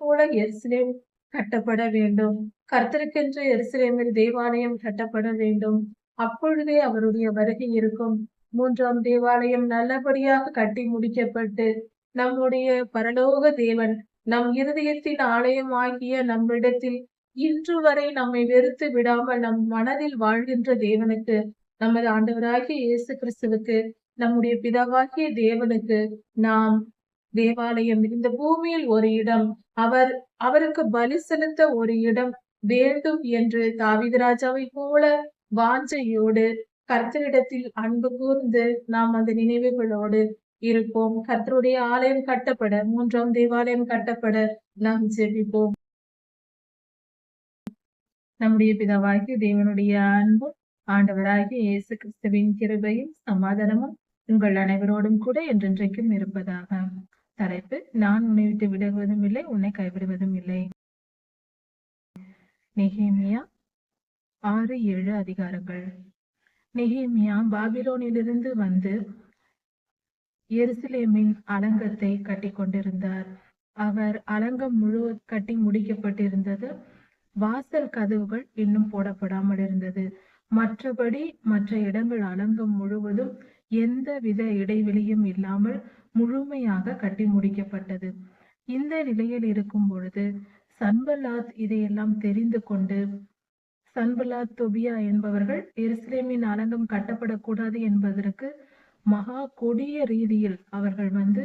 போல எருசலேம் கட்டப்பட வேண்டும். கர்த்தருக்கென்று எருசலேமில் தேவாலயம் கட்டப்பட வேண்டும். அப்பொழுதே அவருடைய வருகை இருக்கும். மூன்றாம் தேவாலயம் நல்லபடியாக கட்டி முடிக்கப்பட்டு நம்முடைய பரலோக தேவன் நம் இருதயத்தின் ஆலயமாகிய நம்மிடத்தில் இன்று வரை நம்மை வெறுத்து விடாமல் நம் மனதில் வாழ்கின்ற தேவனுக்கு நமது ஆண்டவராகிய இயேசு கிறிஸ்துவுக்கு நம்முடைய பிதாவாகிய தேவனுக்கு நாம் தேவாலயம் இந்த பூமியில் ஒரு இடம். அவர் அவருக்கு பலி செலுத்த ஒரு இடம் வேண்டும் என்று தாவிதராஜாவை போல வாஞ்சையோடு கர்த்தரிடத்தில் அன்பு கூர்ந்து நாம் அந்த நினைவுகளோடு இருப்போம். கர்த்தருடைய ஆலயம் கட்டப்பட மூன்றாம் தேவாலயம் கட்டப்பட நாம் ஜெபிப்போம். நம்முடைய பிதாவாகிய தேவனுடைய அன்பும் ஆண்டவராகிய இயேசு கிறிஸ்துவின் கிருபையும் சமாதானமும் உங்கள் அனைவரோடும் கூட என்றென்றைக்கும் இருப்பதாக. தலைப்பு நான் உன்னை விட்டு விடுவதும் இல்லை உன்னை கைவிடுவதும் இல்லை. நெகேமியா ஆறு ஏழு அதிகாரங்கள். நெகேமியா பாபிலோனிலிருந்து வந்து எருசலேமின் அலங்கத்தை கட்டி கொண்டிருந்தார். அவர் அலங்கம் முழு கட்டி முடிக்கப்பட்டிருந்தது. வாசல் கதவுகள் இன்னும் போடப்படாமல் இருந்தது. மற்றபடி மற்ற இடங்கள் அலங்கம் முழுவதும் எந்த வித இடைவெளியும் இல்லாமல் முழுமையாக கட்டி முடிக்கப்பட்டது. இந்த நிலையில் இருக்கும் பொழுது சன்பலாத் இதையெல்லாம் தெரிந்து கொண்டு சன்பலாத் தொபியா என்பவர்கள் எருசலேமின் அலங்கம் கட்டப்படக்கூடாது என்பதற்கு மகா கொடிய ரீதியில் அவர்கள் வந்து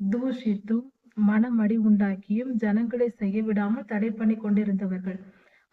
தூஷித்தும் மனமடி உண்டாக்கியும் ஜனங்களை செய்ய விடாமல் தடை பண்ணி கொண்டிருந்தவர்கள்.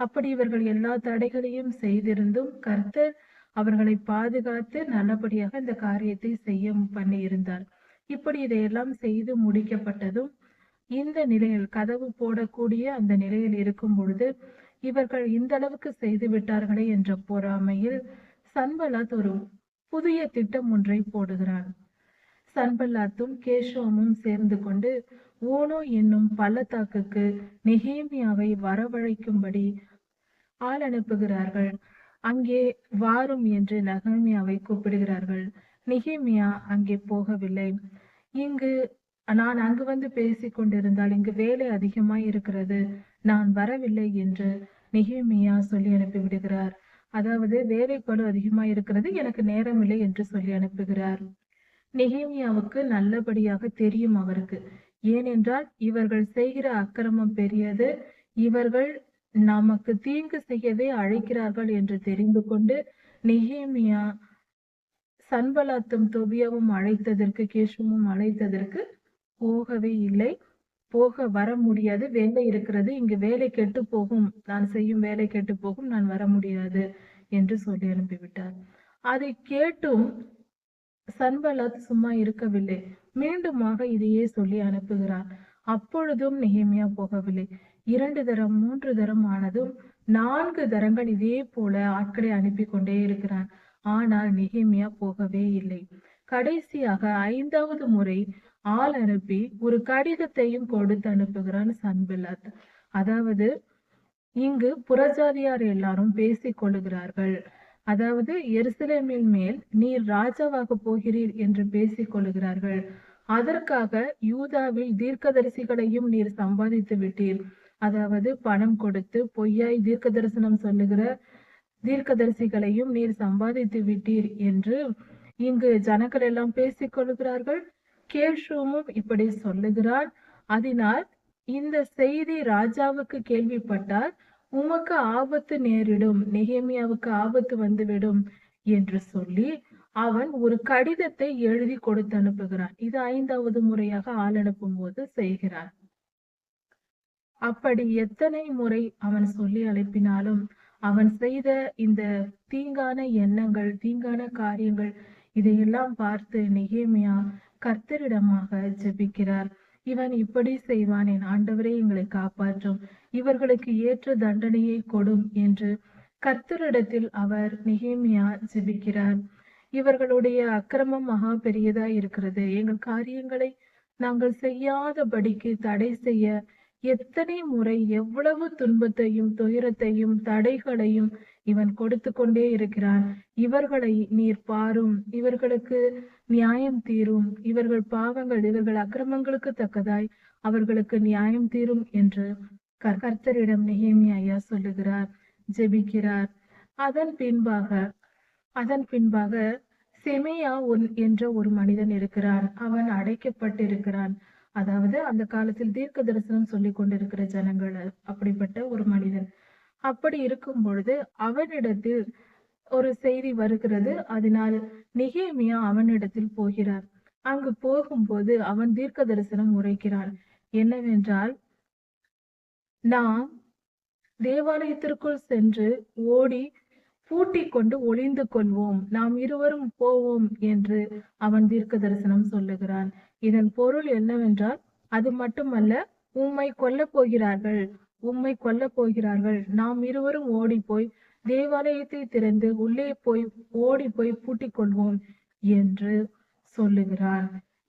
அப்படி இவர்கள் எல்லா தடைகளையும் செய்திருந்தும் கர்த்தர் அவர்களை பாதுகாத்து நல்லபடியாக இந்த காரியத்தை செய்ய பண்ணி இருந்தார். இப்படி இதையெல்லாம் செய்து முடிக்கப்பட்டதும் இந்த நிலையில் கதவு போடக்கூடிய அந்த நிலையில் இருக்கும் பொழுது இவர்கள் இந்த அளவுக்கு செய்து விட்டார்களே என்ற பொறாமையில் சன்பலாத் ஒரு புதிய திட்டம் ஒன்றை போடுகிறான் சன்பல்லாத்தும் கேஷவமும் சேர்ந்து கொண்டு ஓனோ என்னும் பள்ளத்தாக்குக்கு நெஹேமியாவை வரவழைக்கும்படி ஆள் அனுப்புகிறார்கள். அங்கே வாரும் என்று நகமியாவை கூப்பிடுகிறார்கள். நிகிமியா அங்கே போகவில்லை. இங்கு நான் அங்கு வந்து பேசிக் கொண்டிருந்தால் இங்கு வேலை அதிகமாய் இருக்கிறது. நான் வரவில்லை என்று நிகேமியா சொல்லி அனுப்பி விடுகிறார் அதாவது வேலை பளு அதிகமாய் இருக்கிறது எனக்கு நேரம் இல்லை என்று சொல்லி அனுப்புகிறார். நிகேமியாவுக்கு நல்லபடியாக தெரியும் அவருக்கு. ஏனென்றால் இவர்கள் செய்கிற அக்கிரமம் பெரியது. இவர்கள் நமக்கு தீங்கு செய்யவே அழைக்கிறார்கள் என்று தெரிந்து கொண்டு நெஹேமியா சன்பலாத்தும் தொபியாவும் அழைத்ததற்கு கேஷமும் அழைத்ததற்கு போகவே இல்லை. போக வர முடியாது. வேலை இருக்கிறது. இங்கு வேலை கெட்டு போகும். நான் செய்யும் வேலை கெட்டு போகும். நான் வர முடியாது என்று சொல்லி அனுப்பிவிட்டார். அதை கேட்டும் சன்பலாத் சும்மா இருக்கவில்லை. மீண்டுமாக இதையே சொல்லி அனுப்புகிறார். அப்பொழுதும் நெஹேமியா போகவில்லை. இரண்டு தரம் மூன்று தரம் ஆனதும் நான்கு தரங்கள் இதே போல ஆட்களை அனுப்பி கொண்டே இருக்கிறான். ஆனால் நெஹேமியா போகவே இல்லை. கடைசியாக ஐந்தாவது முறை ஆள் அனுப்பி ஒரு கடிதத்தையும் கொடுத்து அனுப்புகிறான் சன்பில்லாத் அதாவது இங்கு புறஜாதியார் எல்லாரும் பேசிக் கொள்ளுகிறார்கள். அதாவது எருசலேமின் மேல் நீர் ராஜாவாக போகிறீர் என்று பேசிக் கொள்ளுகிறார்கள். அதற்காக யூதாவில் தீர்க்கதரிசிகளையும் நீர் சம்பாதித்து விட்டீர். அதாவது பணம் கொடுத்து பொய்யாய் தீர்க்க தரிசனம் சொல்லுகிற தீர்க்கதரிசிகளையும் நீர் சம்பாதித்து விட்டீர் என்று இங்கு ஜனங்கள் எல்லாம் பேசிக் கொள்கிறார்கள். கேஷுவும் இப்படி சொல்லுகிறான் அதனால் இந்த செய்தி ராஜாவுக்கு கேள்விப்பட்டால் உமக்கு ஆபத்து நேரிடும் நெகேமியாவுக்கு ஆபத்து வந்துவிடும் என்று சொல்லி அவன் ஒரு கடிதத்தை எழுதி கொடுத்து அனுப்புகிறான். இது ஐந்தாவது முறையாக ஆள் அனுப்பும் போது செய்கிறான். அப்படி எத்தனை முறை அவன் சொல்லி அழைப்பினாலும் அவன் செய்த இந்த தீங்கான எண்ணங்கள் தீங்கான காரியங்கள் இதையெல்லாம் பார்த்து நெகேமியா கர்த்தரிடமாக ஜெபிக்கிறார். இவன் இப்படி செய்வான் என் ஆண்டவரே எங்களை காப்பாற்றும். இவர்களுக்கு ஏற்ற தண்டனையை கொடும் என்று கர்த்தரிடத்தில் அவர் நெகேமியா ஜெபிக்கிறார். இவர்களுடைய அக்கிரமம் மகா பெரியதா இருக்கிறது. எங்கள் காரியங்களை நாங்கள் செய்யாதபடிக்கு தடை செய்ய எத்தனை முறை எவ்வளவு துன்பத்தையும் துயரத்தையும் தடைகளையும் இவன் கொடுத்து கொண்டே இருக்கிறான். இவர்களை நீர் பாரும். இவர்களுக்கு நியாயம் தீரும். இவர்கள் பாவங்கள் இவர்கள் அக்கிரமங்களுக்கு தக்கதாய் அவர்களுக்கு நியாயம் தீரும் என்று கர்த்தரிடம் நெகேமியா ஐயா சொல்லுகிறார். ஜெபிக்கிறார். அதன் பின்பாக அதன் பின்பாக செமையா ஒன்- என்ற ஒரு மனிதன் இருக்கிறான். அவன் அடைக்கப்பட்டிருக்கிறான். அதாவது அந்த காலத்தில் தீர்க்க தரிசனம் சொல்லிக் கொண்டிருக்கிற ஜனங்கள் அப்படிப்பட்ட ஒரு மனிதன். அப்படி இருக்கும் பொழுது அவனிடத்தில் ஒரு செய்தி வருகிறது. அதனால் நிகேமியா அவனிடத்தில் போகிறார். அங்கு போகும்போது அவன் தீர்க்க தரிசனம் உரைக்கிறான். என்னவென்றால் நாம் தேவாலயத்திற்குள் சென்று ஓடி பூட்டிக் கொண்டு ஒளிந்து கொள்வோம். நாம் இருவரும் போவோம் என்று அவன் தீர்க்க தரிசனம் சொல்லுகிறான். இதன் பொருள் என்னவென்றால் அது மட்டுமல்ல உம்மை கொல்லப் போகிறார்கள். உம்மை கொல்லப் போகிறார்கள். நாம் இருவரும் ஓடி போய் தேவாலயத்தை திறந்து உள்ளே போய் ஓடி போய் பூட்டிக் கொள்வோம் என்று சொல்லுகிறார்.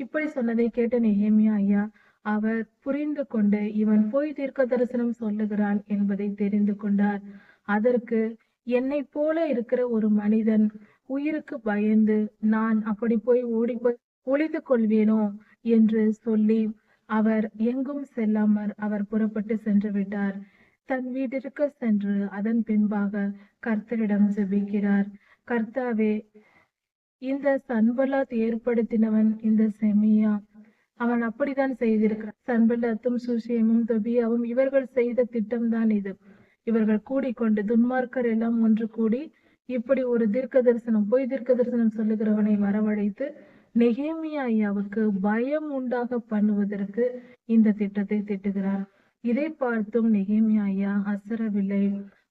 இப்படி சொன்னதை கேட்ட நெஹேமியா ஐயா அவர் புரிந்து கொண்டு இவன் போய் தீர்க்க தரிசனம் சொல்லுகிறான் என்பதை தெரிந்து கொண்டார். அதற்கு என்னை போல இருக்கிற ஒரு மனிதன் உயிருக்கு பயந்து நான் அப்படி போய் ஓடி போய் ஒழித்து கொள்வேனோ என்று சொல்லி அவர் எங்கும் செல்லாமற் அவர் புறப்பட்டு சென்று விட்டார் தன் வீட்டிற்கு சென்று அதன் பின்பாக கர்த்தரிடம் ஜெபிக்கிறார். கர்த்தாவே இந்த சன்பலாத் ஏற்படுத்தினவன் இந்த செமியா. அவன் அப்படித்தான் செய்திருக்கிறான். சன்பலாத்தும் சுஷேமும் தொபியாவும் இவர்கள் செய்த திட்டம்தான் இது. இவர்கள் கூடிக்கொண்டு துன்மார்க்கர் எல்லாம் ஒன்று கூடி இப்படி ஒரு தீர்க்க தரிசனம் பொய் தீர்க்க தரிசனம் சொல்லுகிறவனை வரவழைத்து நெகேமியா ஐயாவுக்கு பயம் உண்டாக பண்ணுவதற்கு இந்த திட்டத்தை திட்டுகிறார். இதை பார்த்தும் நெகேமியா ஐயா அசரவில்லை.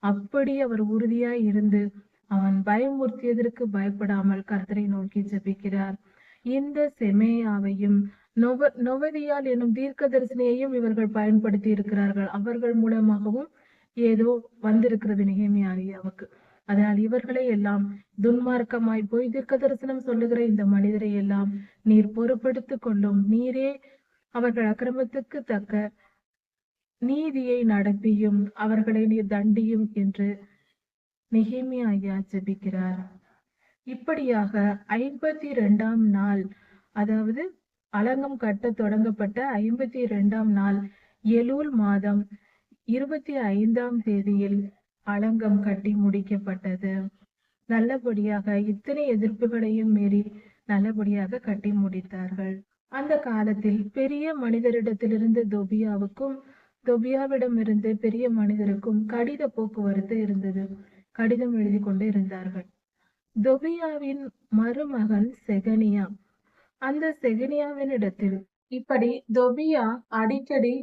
அப்படி அவர் உறுதியாய் இருந்து அவன் பயமுறுத்தியதற்கு பயப்படாமல் கர்த்தரை நோக்கி ஜபிக்கிறார். இந்த செமேயாவையும் நொவ நொவதியால் எனும் தீர்க்க தரிசனையையும் இவர்கள் பயன்படுத்தி இருக்கிறார்கள். அவர்கள் மூலமாகவும் ஏதோ வந்திருக்கிறது நெகேமியா அவக்கு அதனால் இவர்களை எல்லாம் துன்மார்க்கமாய் போய் தீர்க்க தரிசனம் சொல்லுகிற இந்த மனிதரை எல்லாம் நீர் பொறுப்படுத்திக் கொள்ளும். நீரே அவர்கள் அக்கிரமத்துக்கு தக்க நீதியை நடப்பியும் அவர்களை நீர் தண்டியும் என்று நெகேமியா ஐயா இப்படியாக ஐம்பத்தி இரண்டாம் நாள் அதாவது அலங்கம் கட்ட தொடங்கப்பட்ட ஐம்பத்தி இரண்டாம் நாள் எலூல் மாதம் இருபத்தி ஐந்தாம் தேதியில் அலங்கம் கட்டி முடிக்கப்பட்டது. நல்லபடியாக இத்தனை எதிர்ப்புகளையும் மீறி நல்லபடியாக கட்டி முடித்தார்கள். அந்த காலத்தில் பெரிய மனிதரிடத்திலிருந்து தொபியாவுக்கும் தொபியாவிடமிருந்து பெரிய மனிதருக்கும் கடித போக்குவரத்து இருந்தது. கடிதம் எழுதி கொண்டு இருந்தார்கள். தொபியாவின் மருமகன் செகனியா. அந்த செகனியாவின் இடத்தில் இப்படி தொபியா அடிக்கடி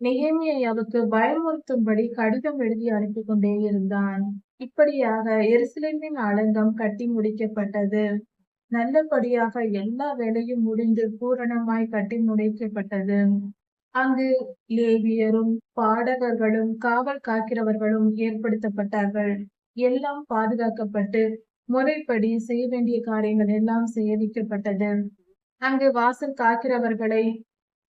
நெகேமியை அவருக்கு பயமுறுத்தும்படி கடிதம் எழுதி அனுப்பி கொண்டே இருந்தான். இப்படியாக எருசலேமின் ஆலங்கம் கட்டி முடிக்கப்பட்டது. நல்லபடியாக எல்லா வேலையும் முடிந்து பூரணமாய் கட்டி முடிக்கப்பட்டது. அங்கு லேவியரும் பாடகர்களும் காவல் காக்கிறவர்களும் ஏற்படுத்தப்பட்டார்கள். எல்லாம் பாதுகாக்கப்பட்டு முறைப்படி செய்ய வேண்டிய காரியங்கள் எல்லாம் செய்விக்கப்பட்டது அங்கு வாசல் காக்கிறவர்களை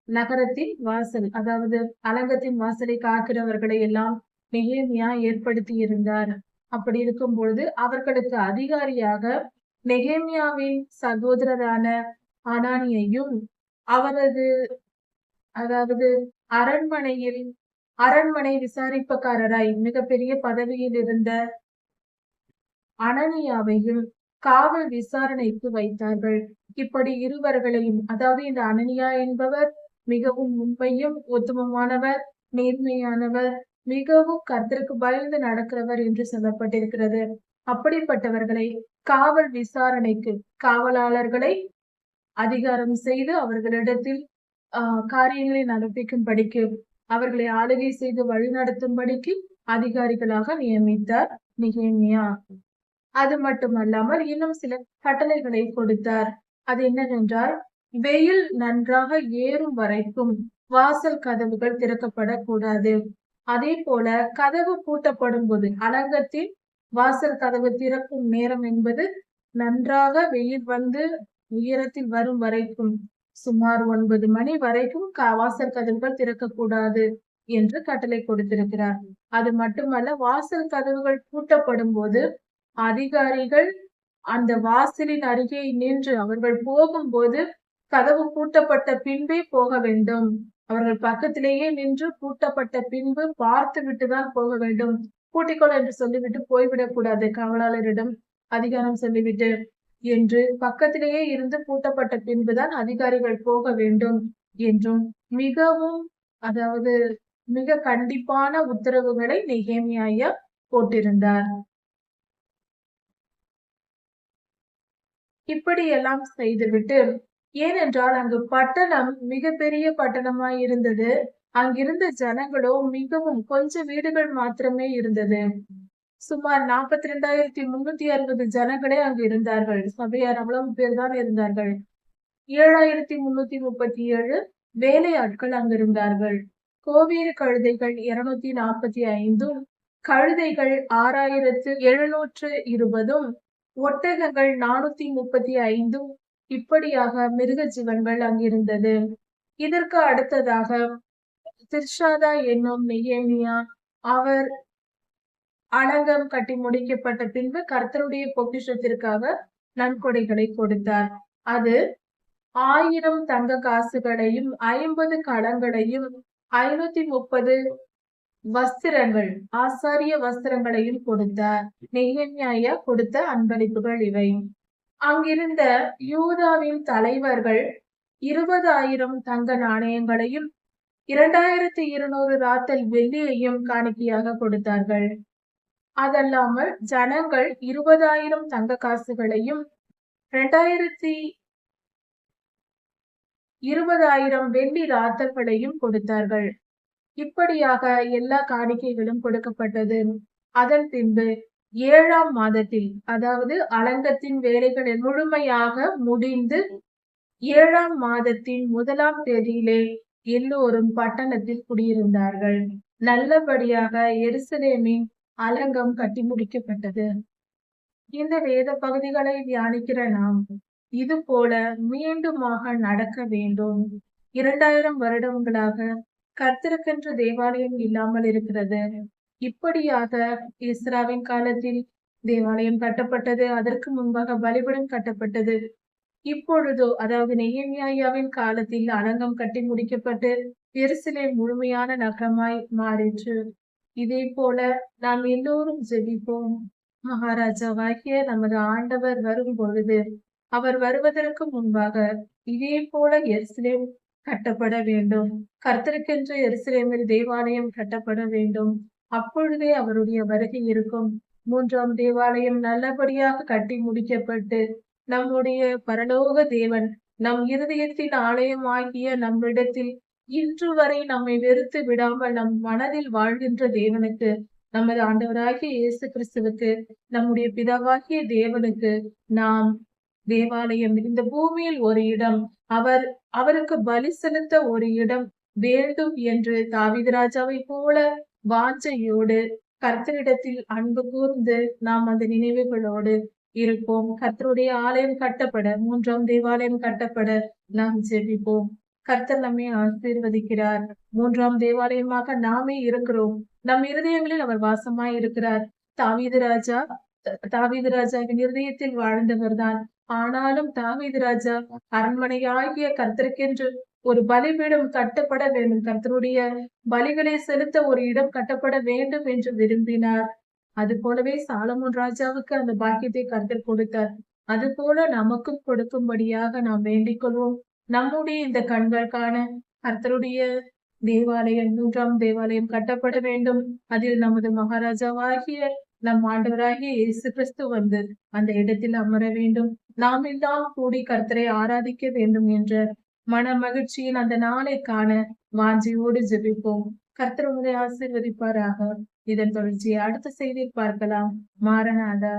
நகரத்தின் வாசல் அதாவது அலங்கத்தின் வாசலை காக்கிறவர்களை எல்லாம் நெகேமியா ஏற்படுத்தி இருந்தார் அப்படி இருக்கும் பொழுது அவர்களுக்கு அதிகாரியாக நெகேமியாவின் சகோதரரான அனானியையும் அவரது அதாவது அரண்மனையில் அரண்மனை விசாரிப்பக்காரராய் மிகப்பெரிய பதவியில் இருந்த அனனியாவையும் காவல் விசாரணைக்கு வைத்தார்கள். இப்படி இருவர்களையும் அதாவது இந்த அனனியா என்பவர் மிகவும் உண்மையும் உத்தமமானவர் நேர்மையானவர் மிகவும் கர்த்தருக்கு பயந்து நடக்கிறவர் என்று சொல்லப்பட்டிருக்கிறது. அப்படிப்பட்டவர்களை காவல் விசாரணைக்கு காவலாளர்களை அதிகாரம் செய்து அவர்களிடத்தில் ஆஹ் காரியங்களை நடப்பிக்கும்படிக்கு அவர்களை ஆளுகை செய்து வழிநடத்தும்படிக்கு அதிகாரிகளாக நியமித்தார் நிகேமியா. அது மட்டுமல்லாமல் இன்னும் சில கட்டளைகளை கொடுத்தார். அது என்னவென்றால் வெயில் நன்றாக ஏறும் வரைக்கும் வாசல் கதவுகள் திறக்கப்படக்கூடாது. அதே போல கதவு பூட்டப்படும் போது அலங்கத்தில் வாசல் கதவு திறக்கும் நேரம் என்பது நன்றாக வெயில் வந்து உயரத்தில் வரும் வரைக்கும் சுமார் ஒன்பது மணி வரைக்கும் க- வாசல் கதவுகள் திறக்கக்கூடாது என்று கட்டளை கொடுத்திருக்கிறார். அது மட்டுமல்ல வாசல் கதவுகள் பூட்டப்படும் போது அதிகாரிகள் அந்த வாசலின் அருகே நின்று அவர்கள் போகும்போது கதவு பூட்டப்பட்ட பின்பே போக வேண்டும். அவர்கள் பக்கத்திலேயே நின்று பூட்டப்பட்ட பின்பு பார்த்து விட்டுதான் போக வேண்டும். பூட்டிக்கொள் என்று சொல்லிவிட்டு போய்விடக் கூடாது காவலாளரிடம் அதிகாரம் சொல்லிவிட்டு. என்று பக்கத்திலேயே இருந்து பூட்டப்பட்ட பின்புதான் அதிகாரிகள் போக வேண்டும் என்றும் மிகவும் அதாவது மிக கண்டிப்பான உத்தரவுகளை நெகேமியா போட்டிருந்தார். இப்படியெல்லாம் செய்துவிட்டு ஏனென்றால் அங்கு பட்டணம் மிகப்பெரிய பட்டணமாய் இருந்தது. அங்கிருந்த ஜனங்களோ மிகவும் கொஞ்ச வீடுகள் மாத்திரமே இருந்தது. சுமார் நாற்பத்தி ரெண்டாயிரத்தி முன்னூத்தி அறுபது ஜனங்களே அங்கு இருந்தார்கள். சபையார் அவ்வளவு பேர் தான் இருந்தார்கள். ஏழாயிரத்தி முன்னூத்தி முப்பத்தி ஏழு வேலையாட்கள் அங்கு இருந்தார்கள் கோவேறு கழுதைகள் இருநூத்தி நாற்பத்தி ஐந்தும் கழுதைகள் ஆறாயிரத்து எழுநூற்று இருபதும் ஒட்டகங்கள் நானூத்தி முப்பத்தி ஐந்தும் இப்படியாக மிருக ஜீவன்கள் அங்கிருந்தது. இதற்கு அடுத்ததாக திர்ஷாதா என்னும் நெகேமியா அவர் அலங்கம் கட்டி முடிக்கப்பட்ட பின்பு கர்த்தருடைய பொக்கிஷத்திற்காக நன்கொடைகளை கொடுத்தார். அது ஆயிரம் தங்க காசுகளையும் ஐம்பது களங்களையும் ஐநூத்தி முப்பது வஸ்திரங்கள் ஆசாரிய வஸ்திரங்களையும் கொடுத்தார். நெய்யன்யாயா கொடுத்த அன்பளிப்புகள் இவை. அங்கிருந்த யூதாவின் தலைவர்கள் இருபதாயிரம் தங்க நாணயங்களையும் இரண்டாயிரத்தி இருநூறு ராத்தல் வெள்ளியையும் காணிக்கையாக கொடுத்தார்கள். அதல்லாமல் ஜனங்கள் இருபதாயிரம் தங்க காசுகளையும் இரண்டாயிரத்தி இருபதாயிரம் வெள்ளி ராத்தல்களையும் கொடுத்தார்கள். இப்படியாக எல்லா காணிக்கைகளும் கொடுக்கப்பட்டது. அதன் பின்பு ஏழாம் மாதத்தில் அதாவது அலங்கத்தின் வேலைகள் முழுமையாக முடிந்து ஏழாம் மாதத்தின் முதலாம் தேதியிலே எல்லோரும் பட்டணத்தில் குடியிருந்தார்கள். நல்லபடியாக எருசலேமின் அலங்கம் கட்டி முடிக்கப்பட்டது. இந்த வேத பகுதிகளை தியானிக்கிற நாம் இது போல மீண்டுமாக நடக்க வேண்டும். இரண்டாயிரம் வருடங்களாக கத்திருக்கின்ற தேவாலயம் இல்லாமல் இருக்கிறது. இப்படியாக இஸ்ராவின் காலத்தில் தேவாலயம் கட்டப்பட்டது. அதற்கு முன்பாக பலிபடம் கட்டப்பட்டது. இப்பொழுதோ அதாவது நெய்யமியாவின் காலத்தில் அலங்கம் கட்டி முடிக்கப்பட்டு பெருசிலே முழுமையான நகரமாய் மாறிற்று. இதே போல நாம் எல்லோரும் ஜெபிப்போம். மகாராஜாவாகிய நமது ஆண்டவர் வரும் பொழுது அவர் வருவதற்கு முன்பாக இதே போல எருசலேம் கட்டப்பட வேண்டும். கர்த்தருக்கென்று எருசலேமில் தேவாலயம் கட்டப்பட வேண்டும். அப்பொழுதே அவருடைய வருகை இருக்கும். மூன்றாம் தேவாலயம் நல்லபடியாக கட்டி முடிக்கப்பட்டு நம்முடைய பரலோக தேவன் நம் இருதயத்தின் ஆலயமாகிய நம்மிடத்தில் இன்று வரை நம்மை வெறுத்து விடாமல் நம் மனதில் வாழ்கின்ற தேவனுக்கு நமது ஆண்டவராகிய இயேசு கிறிஸ்துவுக்கு நம்முடைய பிதாவாகிய தேவனுக்கு நாம் தேவாலயம் இந்த பூமியில் ஒரு இடம் அவர் அவருக்கு பலி செலுத்த ஒரு இடம் வேண்டும் என்று தாவிதராஜாவை போல வாஞ்சையோடு கர்த்தரிடத்தில் அன்பு கூர்ந்து நாம் அந்த நினைவுகளோடு இருப்போம். கர்த்தருடைய ஆலயம் கட்டப்பட மூன்றாம் தேவாலயம் கட்டப்பட நாம் ஜெபிப்போம். கர்த்தர் நம்மை ஆசீர்வதிக்கிறார். மூன்றாம் தேவாலயமாக நாமே இருக்கிறோம். நம் இருதயங்களில் அவர் வாசமாய் இருக்கிறார். தாவீது ராஜா தாவீது ராஜாவின் இருதயத்தில் வாழ்ந்தவர் தான் ஆனாலும் தாவீது ராஜா அரண்மனையாகிய கர்த்தருக்கென்று ஒரு பலிபீடம் கட்டப்பட வேண்டும். கர்த்தருடைய பலிகளை செலுத்த ஒரு இடம் கட்டப்பட வேண்டும் என்று விரும்பினார். அது போலவே சாலமோன் ராஜாவுக்கு அந்த பாக்கியத்தை கருத்தில் கொடுத்தார். அது போல நமக்கும் கொடுக்கும்படியாக நாம் வேண்டிக் கொள்வோம். நம்முடைய இந்த கண்களுக்கான கர்த்தருடைய தேவாலயம் நூற்றாம் தேவாலயம் கட்டப்பட வேண்டும். அதில் நமது மகாராஜாவாகிய நம் ஆண்டவராகிய இயேசு கிறிஸ்து வந்து அந்த இடத்தில் அமர வேண்டும். நாம் எல்லாம் கூடி கர்த்தரை ஆராதிக்க வேண்டும் என்ற மன மகிழ்ச்சியில் அந்த நாளை காண வாஞ்சியோடு ஜெபிப்போம். கர்த்தர் உங்களை ஆசீர்வதிப்பாராக. இதன் தொடர்ச்சியை அடுத்த செய்தியில் பார்க்கலாம். மாரநாதா